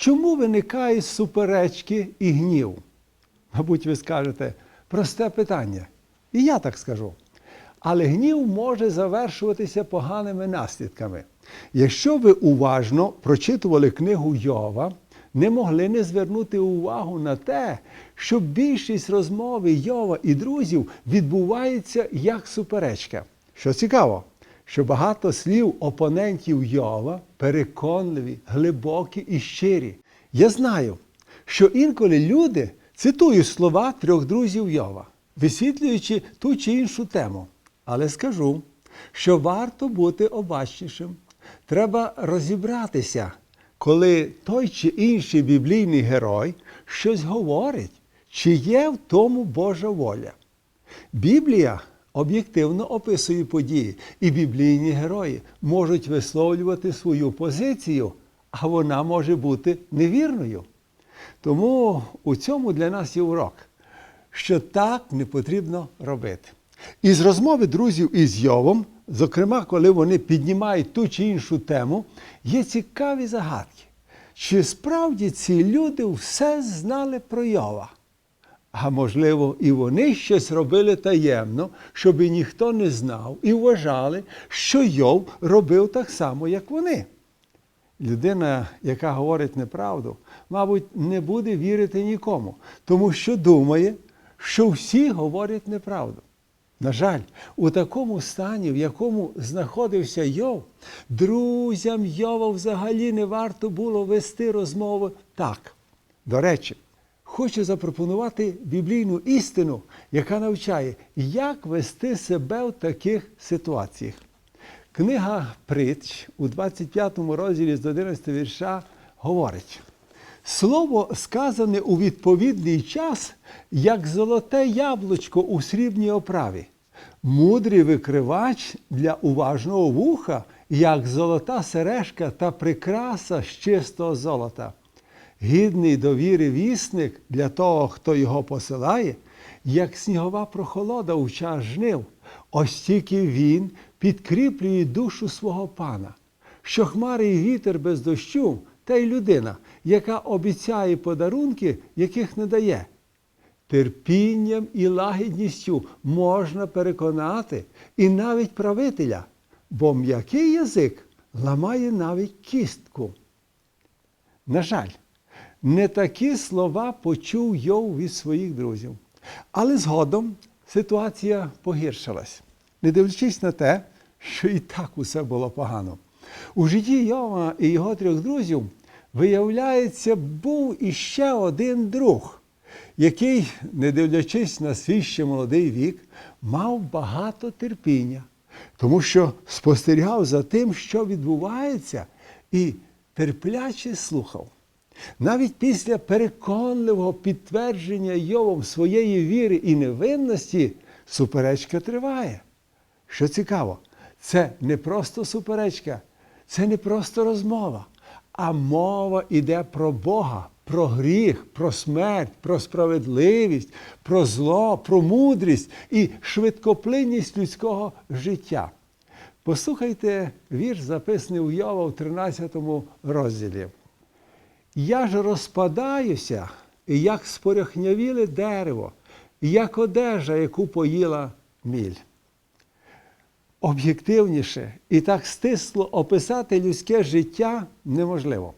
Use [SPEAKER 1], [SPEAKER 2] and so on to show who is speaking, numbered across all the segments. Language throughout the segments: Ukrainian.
[SPEAKER 1] чому виникають суперечки і гнів? Мабуть, ви скажете, просте питання. І я так скажу. Але гнів може завершуватися поганими наслідками. Якщо ви уважно прочитували книгу Йова, не могли не звернути увагу на те, що більшість розмови Йова і друзів відбувається як суперечка. Що цікаво, що багато слів опонентів Йова переконливі, глибокі і щирі. Я знаю, що інколи люди цитують слова трьох друзів Йова, висвітлюючи ту чи іншу тему. Але скажу, що варто бути обачнішим. Треба розібратися, коли той чи інший біблійний герой щось говорить, чи є в тому Божа воля. Біблія об'єктивно описує події, і біблійні герої можуть висловлювати свою позицію, а вона може бути невірною. Тому у цьому для нас є урок, що так не потрібно робити. Із розмови друзів із Йовом, зокрема, коли вони піднімають ту чи іншу тему, є цікаві загадки. Чи справді ці люди все знали про Йова? А можливо, і вони щось робили таємно, щоб ніхто не знав, і вважали, що Йов робив так само, як вони. Людина, яка говорить неправду, мабуть, не буде вірити нікому, тому що думає, що всі говорять неправду. На жаль, у такому стані, в якому знаходився Йов, друзям Йова взагалі не варто було вести розмови так. До речі, хочу запропонувати біблійну істину, яка навчає, як вести себе в таких ситуаціях. Книга Притч у 25 розділі з 11 вірша говорить: Слово сказане у відповідний час, як золоте яблучко у срібній оправі, мудрий викривач для уважного вуха, як золота сережка та прикраса з чистого золота. Гідний довіри вісник для того, хто його посилає, як снігова прохолода у час жнив, ось тільки він підкріплює душу свого пана, що хмари і вітер без дощу, та й людина, яка обіцяє подарунки, яких не дає. Терпінням і лагідністю можна переконати і навіть правителя, бо м'який язик ламає навіть кістку. На жаль, не такі слова почув Йов від своїх друзів. Але згодом ситуація погіршилась, не дивлячись на те, що і так усе було погано. У житті Йова і його трьох друзів, виявляється, був іще один друг, який, не дивлячись на свій ще молодий вік, мав багато терпіння, тому що спостерігав за тим, що відбувається, і терпляче слухав. Навіть після переконливого підтвердження Йовом своєї віри і невинності суперечка триває. Що цікаво, це не просто суперечка, це не просто розмова, а мова йде про Бога, про гріх, про смерть, про справедливість, про зло, про мудрість і швидкоплинність людського життя. Послухайте вірш, записаний у Йова в 13 розділі. Я ж розпадаюся, як споряхнявіле дерево, як одежа, яку поїла міль. Об'єктивніше і так стисло описати людське життя неможливо.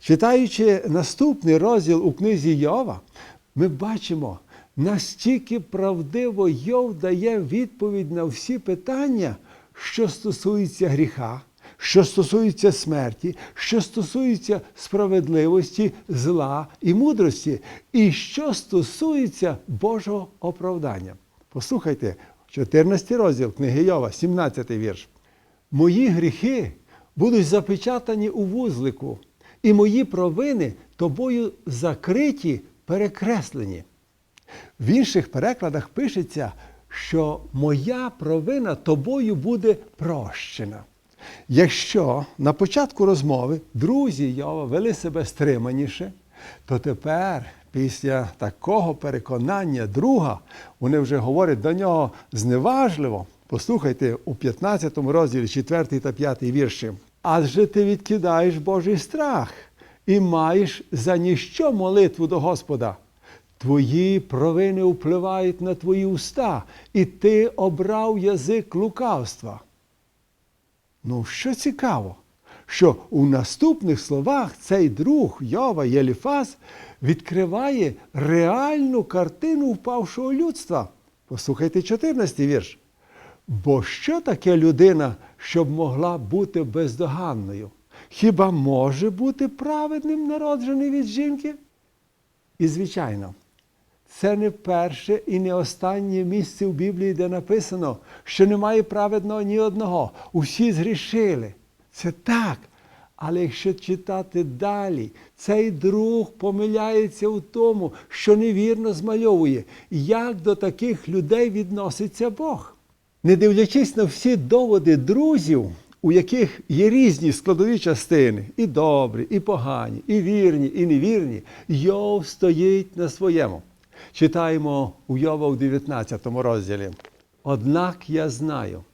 [SPEAKER 1] Читаючи наступний розділ у книзі Йова, ми бачимо, настільки правдиво Йов дає відповідь на всі питання, що стосуються гріха, що стосується смерті, що стосується справедливості, зла і мудрості, і що стосується Божого оправдання. Послухайте, 14 розділ книги Йова, 17 вірш. Мої гріхи будуть запечатані у вузлику, і мої провини тобою закриті, перекреслені. В інших перекладах пишеться, що моя провина тобою буде прощена. Якщо на початку розмови друзі Йова вели себе стриманіше, то тепер, після такого переконання друга, вони вже говорять до нього зневажливо. Послухайте у 15 розділі 4 та 5 вірші. Адже ти відкидаєш Божий страх і маєш за ніщо молитву до Господа. Твої провини впливають на твої уста, і ти обрав язик лукавства. Ну, що цікаво, що у наступних словах цей друг Йова Єліфас відкриває реальну картину впавшого людства. Послухайте 14 вірш. Бо що таке людина, щоб могла бути бездоганною? Хіба може бути праведним народжений від жінки? І звичайно, це не перше і не останнє місце в Біблії, де написано, що немає праведного ні одного. Усі згрішили. Це так. Але якщо читати далі, цей друг помиляється у тому, що невірно змальовує, як до таких людей відноситься Бог. Не дивлячись на всі доводи друзів, у яких є різні складові частини, і добрі, і погані, і вірні, і невірні, Йов стоїть на своєму. Читаємо у Йова у 19 розділі. Однак я знаю,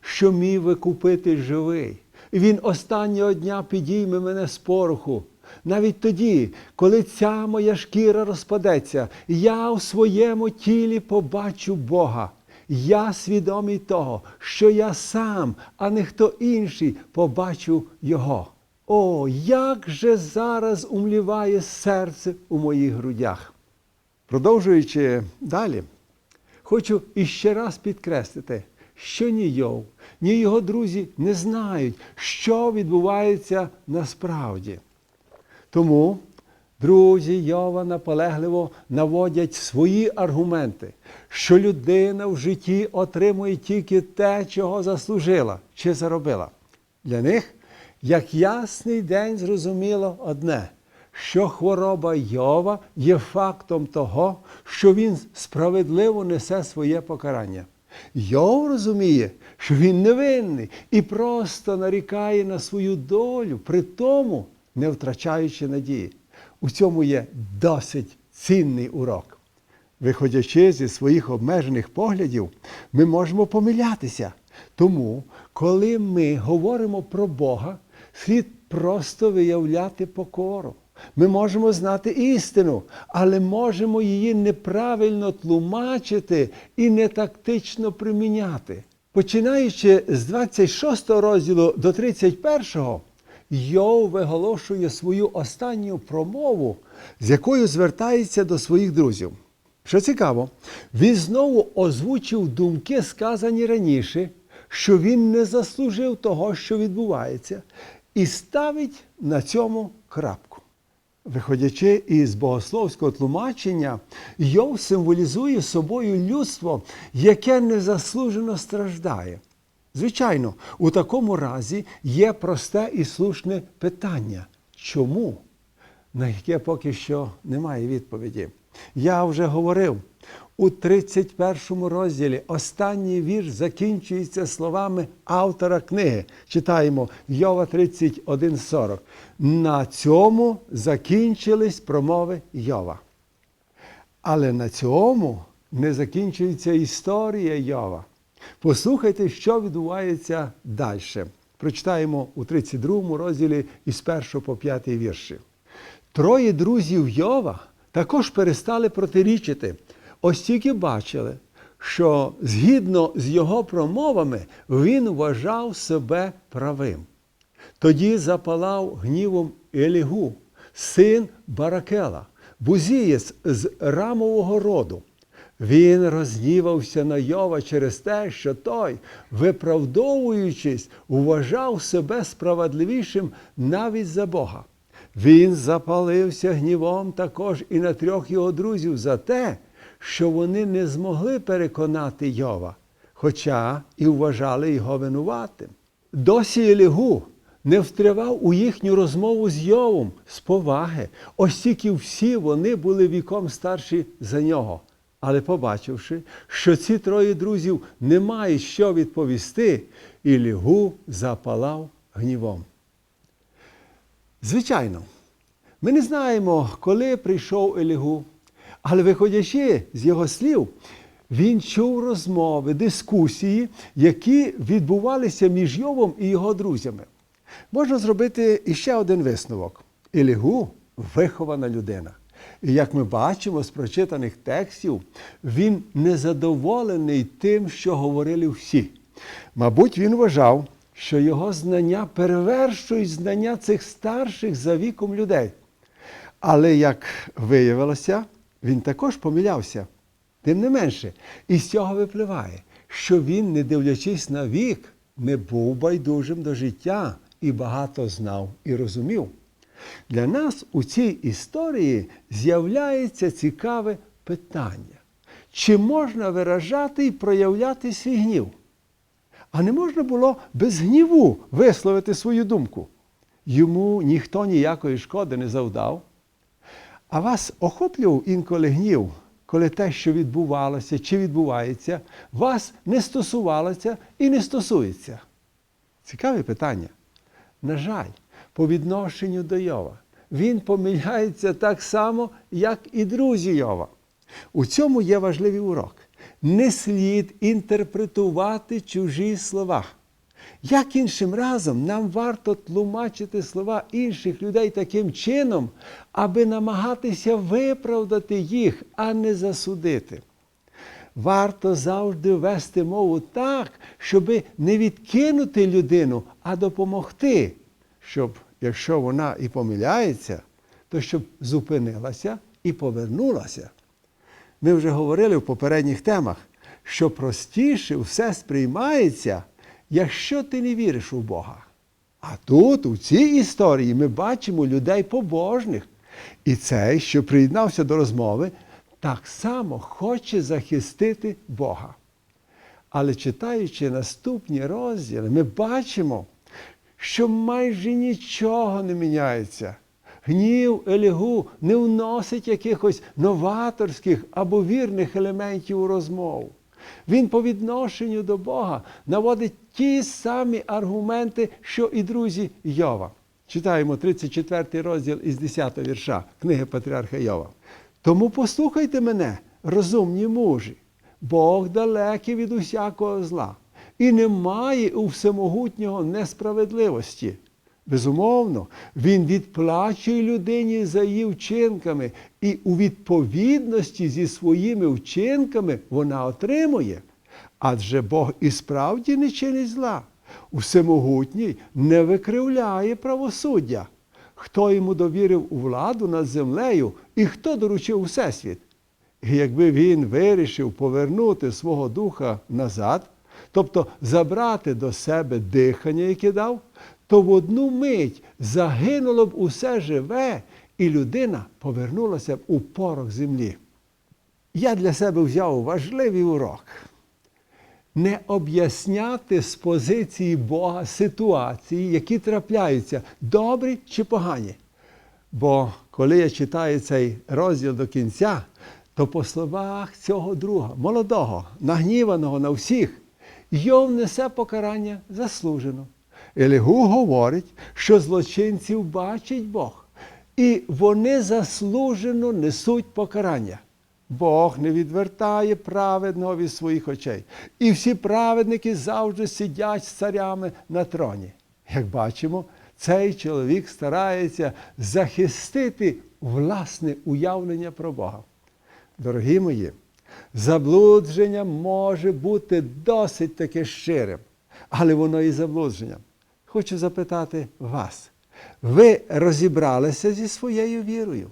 [SPEAKER 1] що мій викупитель живий, він останнього дня підійме мене з пороху. Навіть тоді, коли ця моя шкіра розпадеться, я у своєму тілі побачу Бога. Я свідомий того, що я сам, а не хто інший, побачу Його. О, як же зараз умліває серце у моїх грудях. Продовжуючи далі, хочу іще раз підкреслити, що ні Йов, ні його друзі не знають, що відбувається насправді. Тому друзі Йова наполегливо наводять свої аргументи, що людина в житті отримує тільки те, чого заслужила чи заробила. Для них, як ясний день, зрозуміло одне, що хвороба Йова є фактом того, що він справедливо несе своє покарання. Йов розуміє, що він невинний і просто нарікає на свою долю, при тому не втрачаючи надії. У цьому є досить цінний урок. Виходячи зі своїх обмежених поглядів, ми можемо помилятися. Тому, коли ми говоримо про Бога, слід просто виявляти покору. Ми можемо знати істину, але можемо її неправильно тлумачити і не тактично приміняти. Починаючи з 26 розділу до 31, Йов виголошує свою останню промову, з якою звертається до своїх друзів. Що цікаво, він знову озвучив думки, сказані раніше, що він не заслужив того, що відбувається, і ставить на цьому крапку. Виходячи із богословського тлумачення, Йов символізує собою людство, яке незаслужено страждає. Звичайно, у такому разі є просте і слушне питання чому? На яке поки що немає відповіді. Я вже говорив, у 31 розділі останній вірш закінчується словами автора книги. Читаємо Йова 31,40. На цьому закінчились промови Йова. Але на цьому не закінчується історія Йова. Послухайте, що відбувається далі. Прочитаємо у 32 розділі із 1 по 5 вірші. Троє друзів Йова також перестали протирічити, ось тільки бачили, що згідно з його промовами він вважав себе правим. Тоді запалав гнівом Елігу, син Баракела, бузієць з рамового роду. Він рознівався на Йова через те, що той, виправдовуючись, вважав себе справедливішим навіть за Бога. Він запалився гнівом також і на трьох його друзів за те, що вони не змогли переконати Йова, хоча і вважали його винуватим. Досі Елігу не втривав у їхню розмову з Йовом з поваги, оскільки всі вони були віком старші за нього. Але побачивши, що ці троє друзів не мають що відповісти, Ілігу запалав гнівом. Звичайно, ми не знаємо, коли прийшов Елігу, але виходячи з його слів, він чув розмови, дискусії, які відбувалися між Йовом і його друзями. Можна зробити іще один висновок. Ілігу вихована людина. І як ми бачимо з прочитаних текстів, він незадоволений тим, що говорили всі. Мабуть, він вважав, що його знання перевершують знання цих старших за віком людей. Але як виявилося, він також помилявся. Тим не менше, із цього випливає, що він, не дивлячись на вік, не був байдужим до життя і багато знав і розумів. Для нас у цій історії з'являється цікаве питання: чи можна виражати і проявляти свій гнів? А не можна було без гніву висловити свою думку. Йому ніхто ніякої шкоди не завдав. А вас охоплював інколи гнів, коли те, що відбувалося чи відбувається, вас не стосувалося і не стосується. Цікаве питання. На жаль, по відношенню до Йова, він помиляється так само, як і друзі Йова. У цьому є важливий урок. Не слід інтерпретувати чужі слова. Як іншим разом нам варто тлумачити слова інших людей таким чином, аби намагатися виправдати їх, а не засудити. Варто завжди вести мову так, щоб не відкинути людину, а допомогти, щоб, якщо вона і помиляється, то щоб зупинилася і повернулася. Ми вже говорили в попередніх темах, що простіше все сприймається, якщо ти не віриш у Бога. А тут, у цій історії, ми бачимо людей побожних. І цей, що приєднався до розмови, так само хоче захистити Бога. Але читаючи наступні розділи, ми бачимо, що майже нічого не міняється. Гнів Елігу не вносить якихось новаторських або вірних елементів у розмову. Він по відношенню до Бога наводить ті самі аргументи, що і друзі Йова. Читаємо 34 розділ із 10 вірша книги Патріарха Йова. Тому послухайте мене, розумні мужі, Бог далекий від усякого зла, і немає у всемогутнього несправедливості. Безумовно, він відплачує людині за її вчинками, і у відповідності зі своїми вчинками вона отримує. Адже Бог і справді не чинить зла. Всемогутній не викривляє правосуддя. Хто йому довірив у владу над землею і хто доручив Всесвіт? І якби він вирішив повернути свого духа назад, тобто забрати до себе дихання, яке дав, то в одну мить загинуло б усе живе, і людина повернулася б у порох землі. Я для себе взяв важливий урок. Не об'ясняти з позиції Бога ситуації, які трапляються, добрі чи погані. Бо коли я читаю цей розділ до кінця, то по словах цього друга, молодого, нагніваного на всіх, Йов несе покарання заслужено. Елігу говорить, що злочинців бачить Бог, і вони заслужено несуть покарання. Бог не відвертає праведного від своїх очей. І всі праведники завжди сидять з царями на троні. Як бачимо, цей чоловік старається захистити власне уявлення про Бога. Дорогі мої, заблудження може бути досить таки щирим, але воно і заблудження. Хочу запитати вас, ви розібралися зі своєю вірою?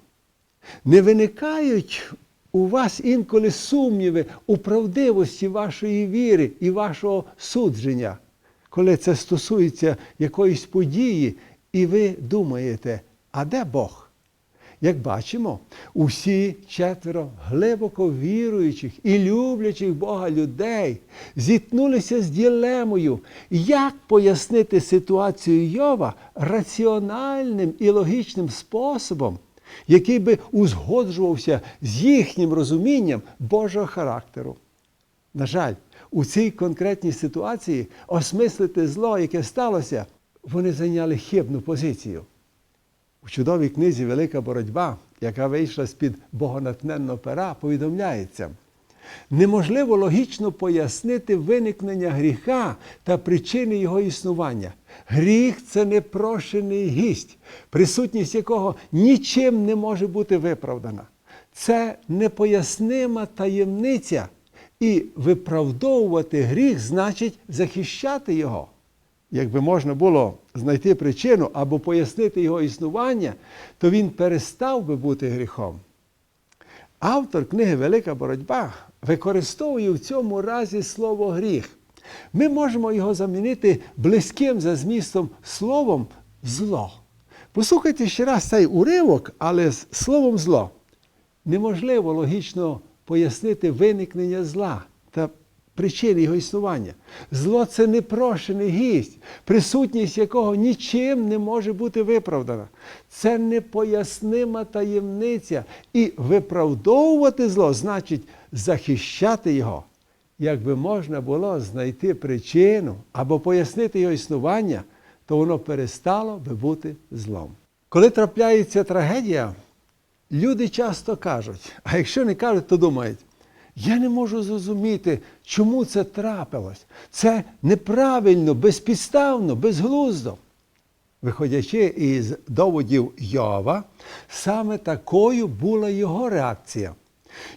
[SPEAKER 1] Не виникають у вас інколи сумніви у правдивості вашої віри і вашого судження, коли це стосується якоїсь події, і ви думаєте, а де Бог? Як бачимо, усі четверо глибоко віруючих і люблячих Бога людей зіткнулися з ділемою, як пояснити ситуацію Йова раціональним і логічним способом, який би узгоджувався з їхнім розумінням Божого характеру. На жаль, у цій конкретній ситуації осмислити зло, яке сталося, вони зайняли хибну позицію. У чудовій книзі Велика боротьба, яка вийшла з-під богонатненного пера, повідомляється, Неможливо логічно пояснити виникнення гріха та причини його існування. Гріх це непрошений гість, присутність якого нічим не може бути виправдана. Це непояснима таємниця, і виправдовувати гріх значить захищати його. Якби можна було знайти причину або пояснити його існування, то він перестав би бути гріхом. Автор книги Велика боротьба використовує в цьому разі слово гріх. Ми можемо його замінити близьким за змістом словом зло. Послухайте ще раз цей уривок, але з словом зло. Неможливо логічно пояснити виникнення зла причини його існування. Зло це непрошений гість, присутність якого нічим не може бути виправдана. Це непояснима таємниця. І виправдовувати зло значить захищати його. Якби можна було знайти причину або пояснити його існування, то воно перестало би бути злом. Коли трапляється трагедія, люди часто кажуть, а якщо не кажуть, то думають, я не можу зрозуміти, чому це трапилось. Це неправильно, безпідставно, безглуздо. Виходячи із доводів Йова, саме такою була його реакція.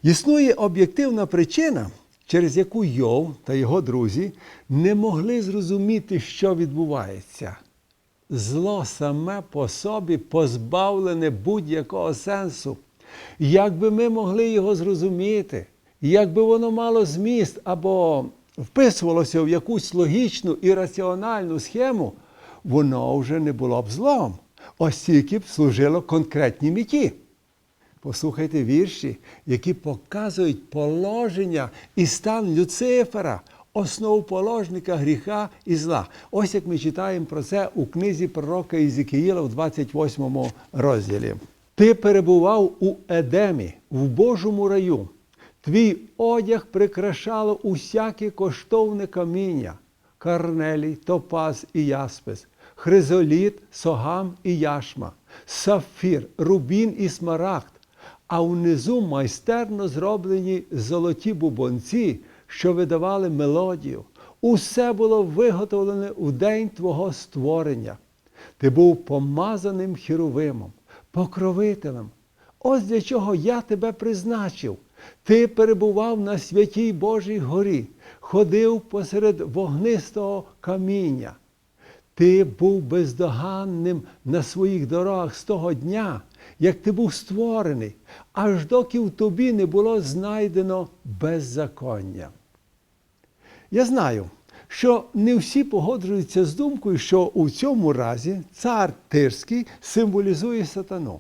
[SPEAKER 1] Існує об'єктивна причина, через яку Йов та його друзі не могли зрозуміти, що відбувається. Зло саме по собі позбавлене будь-якого сенсу. Як би ми могли його зрозуміти, якби воно мало зміст або вписувалося в якусь логічну і раціональну схему, воно вже не було б злом, оскільки б служило конкретній меті. Послухайте вірші, які показують положення і стан Люцифера, основоположника гріха і зла. Ось як ми читаємо про це у книзі пророка Ізекіїла в 28 розділі. Ти перебував у Едемі, в Божому раю. Твій одяг прикрашало усяке коштовне каміння, карнелій, топаз і яспис, хризоліт, согам і яшма, сафір, рубін і смарагд, а внизу майстерно зроблені золоті бубонці, що видавали мелодію. Усе було виготовлене у день Твого створення. Ти був помазаним хіровимом, покровителем. Ось для чого я тебе призначив. Ти перебував на святій Божій горі, ходив посеред вогнистого каміння. Ти був бездоганним на своїх дорогах з того дня, як ти був створений, аж доки в тобі не було знайдено беззаконня. Я знаю, що не всі погоджуються з думкою, що у цьому разі цар Тирський символізує сатану.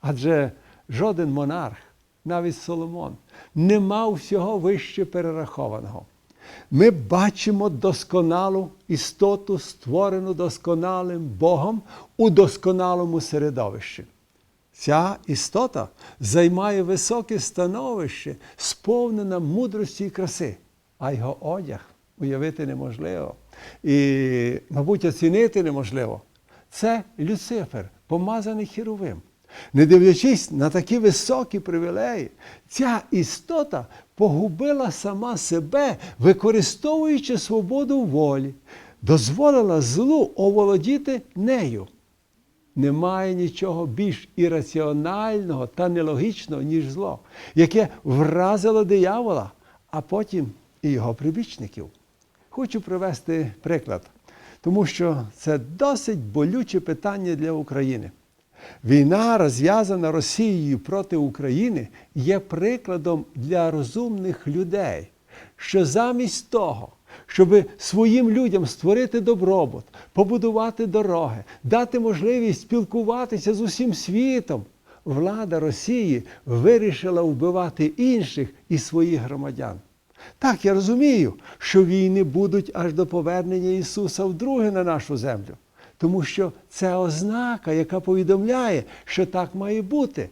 [SPEAKER 1] Адже жоден монарх, навіть Соломон, не мав всього вище перерахованого. Ми бачимо досконалу істоту, створену досконалим Богом у досконалому середовищі. Ця істота займає високе становище, сповнена мудрості і краси, а його одяг уявити неможливо. І, мабуть, оцінити неможливо. Це Люцифер, помазаний хіровим. Не дивлячись на такі високі привілеї, ця істота погубила сама себе, використовуючи свободу волі, дозволила злу оволодіти нею. Немає нічого більш ірраціонального та нелогічного, ніж зло, яке вразило диявола, а потім і його прибічників. Хочу привести приклад, тому що це досить болюче питання для України. Війна, розв'язана Росією проти України, є прикладом для розумних людей, що замість того, щоб своїм людям створити добробут, побудувати дороги, дати можливість спілкуватися з усім світом, влада Росії вирішила вбивати інших і своїх громадян. Так, я розумію, що війни будуть аж до повернення Ісуса вдруге на нашу землю, тому що це ознака, яка повідомляє, що так має бути.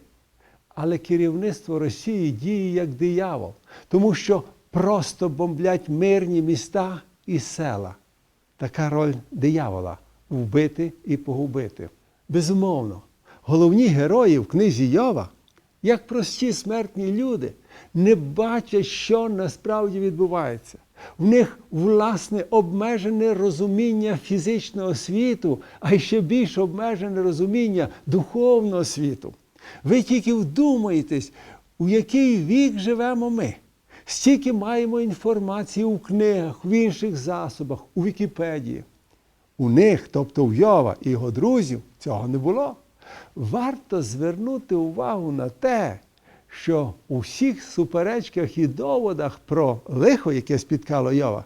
[SPEAKER 1] Але керівництво Росії діє як диявол, тому що просто бомблять мирні міста і села. Така роль диявола вбити і погубити. Безумовно, головні герої в книзі Йова, як прості смертні люди, не бачать, що насправді відбувається. В них власне обмежене розуміння фізичного світу, а ще більш обмежене розуміння духовного світу. Ви тільки вдумайтесь, у який вік живемо ми. Стільки маємо інформації у книгах, в інших засобах, у Вікіпедії. У них, тобто в Йова і його друзів, цього не було. Варто звернути увагу на те, що у всіх суперечках і доводах про лихо, яке спіткало Йова,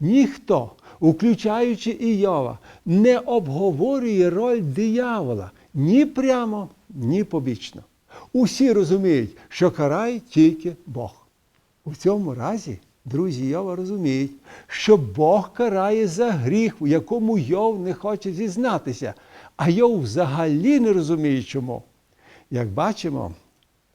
[SPEAKER 1] ніхто, включаючи і Йова, не обговорює роль диявола ні прямо, ні побічно. Усі розуміють, що карає тільки Бог. У цьому разі друзі Йова розуміють, що Бог карає за гріх, у якому Йов не хоче зізнатися, а Йов взагалі не розуміє чому. Як бачимо,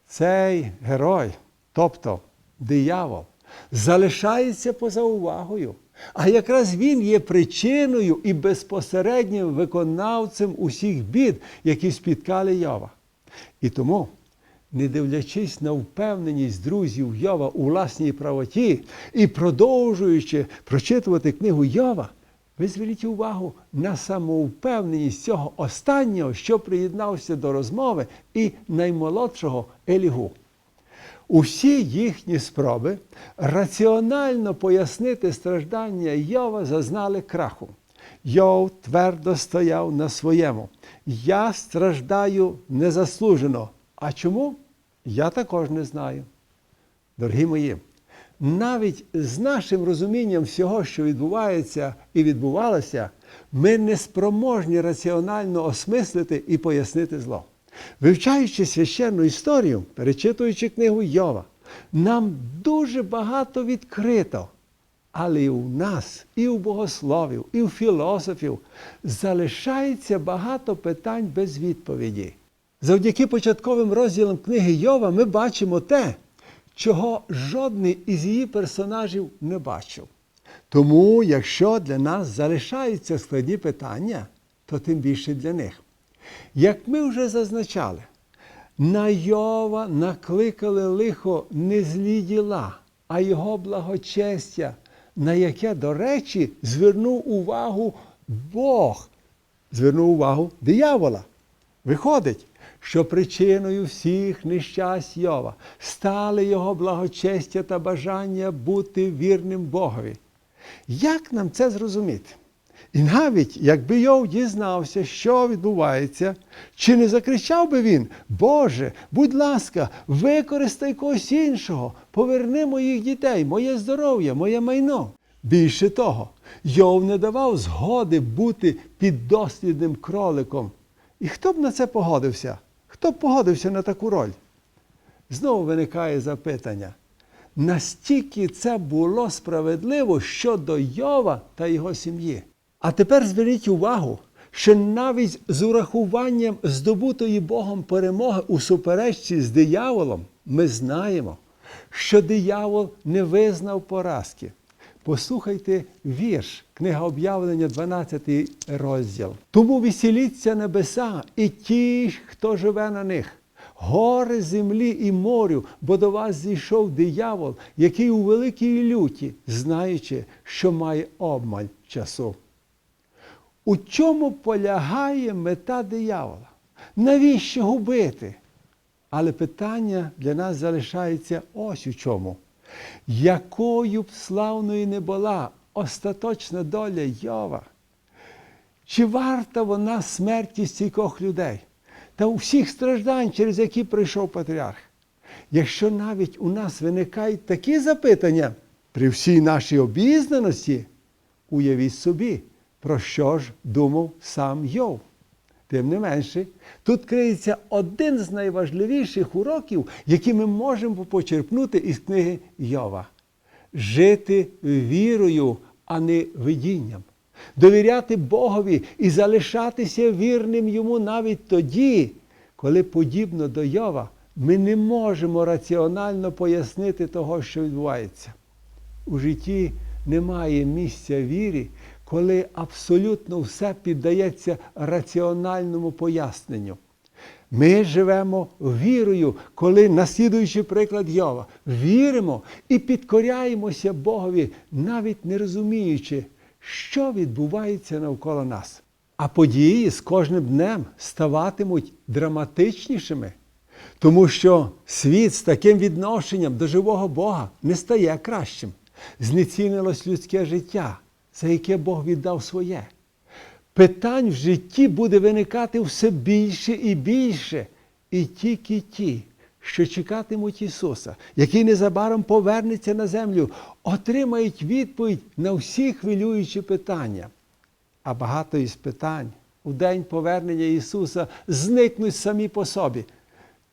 [SPEAKER 1] цей герой, тобто диявол, залишається поза увагою. А якраз він є причиною і безпосереднім виконавцем усіх бід, які спіткали Йова. І тому, не дивлячись на впевненість друзів Йова у власній правоті і продовжуючи прочитувати книгу Йова, ви зверніть увагу на самовпевненість цього останнього, що приєднався до розмови, і наймолодшого Елігу. Усі їхні спроби раціонально пояснити страждання Йова зазнали краху. Йов твердо стояв на своєму. Я страждаю незаслужено. А чому? Я також не знаю. Дорогі мої, навіть з нашим розумінням всього, що відбувається і відбувалося, ми не спроможні раціонально осмислити і пояснити зло. Вивчаючи священну історію, перечитуючи книгу Йова, нам дуже багато відкрито. Але і у нас, і у богословів, і у філософів залишається багато питань без відповіді. Завдяки початковим розділам книги Йова ми бачимо те, чого жодний із її персонажів не бачив. Тому, якщо для нас залишаються складні питання, то тим більше для них. Як ми вже зазначали, на Йова накликали лихо не злі діла, а його благочестя, на яке, до речі, звернув увагу Бог, звернув увагу диявола. Виходить, що причиною всіх нещасть Йова стали його благочестя та бажання бути вірним Богові. Як нам це зрозуміти? І навіть якби Йов дізнався, що відбувається, чи не закричав би він, Боже, будь ласка, використай когось іншого, поверни моїх дітей, моє здоров'я, моє майно. Більше того, Йов не давав згоди бути піддослідним кроликом. І хто б на це погодився? Хто б погодився на таку роль? Знову виникає запитання. Настільки це було справедливо щодо Йова та його сім'ї. А тепер зверніть увагу, що навіть з урахуванням здобутої Богом перемоги у суперечці з дияволом ми знаємо, що диявол не визнав поразки. Послухайте вірш, книга об'явлення, 12 розділ. Тому веселіться небеса і ті, хто живе на них, гори землі і морю, бо до вас зійшов диявол, який у великій люті, знаючи, що має обмаль часу. У чому полягає мета диявола? Навіщо губити? Але питання для нас залишається ось у чому. Якою б славною не була остаточна доля Йова, чи варта вона смерті стількох людей та усіх страждань, через які прийшов патріарх? Якщо навіть у нас виникають такі запитання при всій нашій обізнаності, уявіть собі, про що ж думав сам Йов. Тим не менше, тут криється один з найважливіших уроків, які ми можемо почерпнути із книги Йова. Жити вірою, а не видінням. Довіряти Богові і залишатися вірним йому навіть тоді, коли, подібно до Йова, ми не можемо раціонально пояснити того, що відбувається. У житті немає місця вірі, коли абсолютно все піддається раціональному поясненню. Ми живемо вірою, коли, наслідуючи приклад Йова, віримо і підкоряємося Богові, навіть не розуміючи, що відбувається навколо нас. А події з кожним днем ставатимуть драматичнішими, тому що світ з таким відношенням до живого Бога не стає кращим. Знецінилось людське життя, за яке Бог віддав своє. Питань в житті буде виникати все більше і більше. І тільки ті, що чекатимуть Ісуса, який незабаром повернеться на землю, отримають відповідь на всі хвилюючі питання. А багато із питань у день повернення Ісуса зникнуть самі по собі,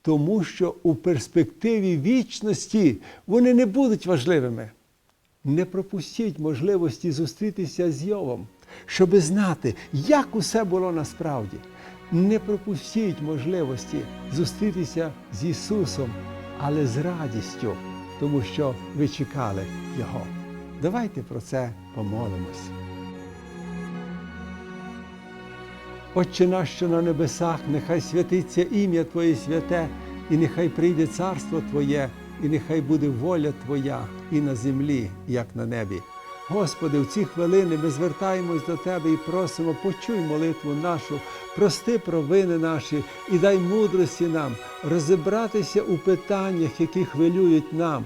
[SPEAKER 1] тому що у перспективі вічності вони не будуть важливими. Не пропустіть можливості зустрітися з Йовом, щоби знати, як усе було насправді. Не пропустіть можливості зустрітися з Ісусом, але з радістю, тому що ви чекали Його. Давайте про це помолимось. Отче наш, що на небесах, нехай святиться ім'я Твоє святе, і нехай прийде царство Твоє, і нехай буде воля Твоя і на землі, як на небі. Господи, в ці хвилини ми звертаємось до Тебе і просимо, почуй молитву нашу, прости провини наші і дай мудрості нам розібратися у питаннях, які хвилюють нам.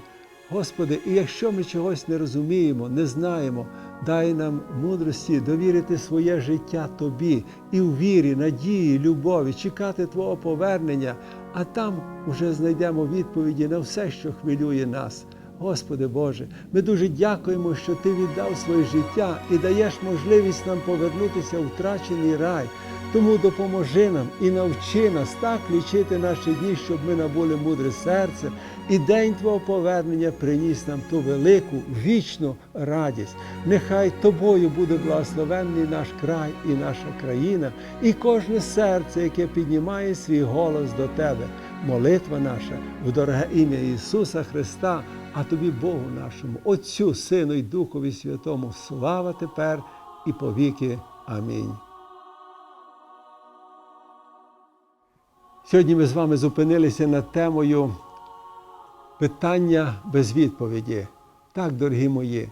[SPEAKER 1] Господи, і якщо ми чогось не розуміємо, не знаємо, дай нам мудрості довірити своє життя Тобі і в вірі, надії, любові, чекати Твого повернення, а там уже знайдемо відповіді на все, що хвилює нас. Господи Боже, ми дуже дякуємо, що Ти віддав своє життя і даєш можливість нам повернутися в втрачений рай. Тому допоможи нам і навчи нас так лічити наші дні, щоб ми набули мудре серце, і день Твого повернення приніс нам ту велику вічну радість. Нехай Тобою буде благословенний наш край і наша країна, і кожне серце, яке піднімає свій голос до Тебе. Молитва наша в дороге ім'я Ісуса Христа, а Тобі Богу нашому, Отцю, Сину і Духові Святому, слава тепер і повіки. Амінь. Сьогодні ми з вами зупинилися над темою питання без відповіді. Так, дорогі мої,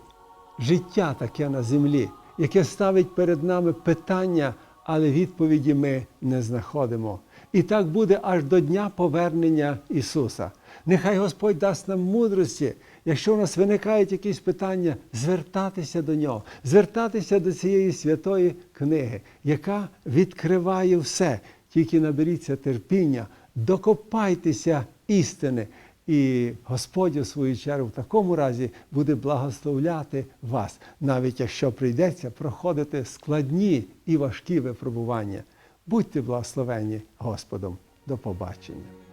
[SPEAKER 1] життя таке на землі, яке ставить перед нами питання, але відповіді ми не знаходимо. І так буде аж до дня повернення Ісуса. Нехай Господь дасть нам мудрості, якщо у нас виникають якісь питання, звертатися до Нього, звертатися до цієї святої книги, яка відкриває все. Тільки наберіться терпіння, докопайтеся істини. І Господь у свою чергу в такому разі буде благословляти вас, навіть якщо прийдеться проходити складні і важкі випробування. Будьте благословені Господом. До побачення.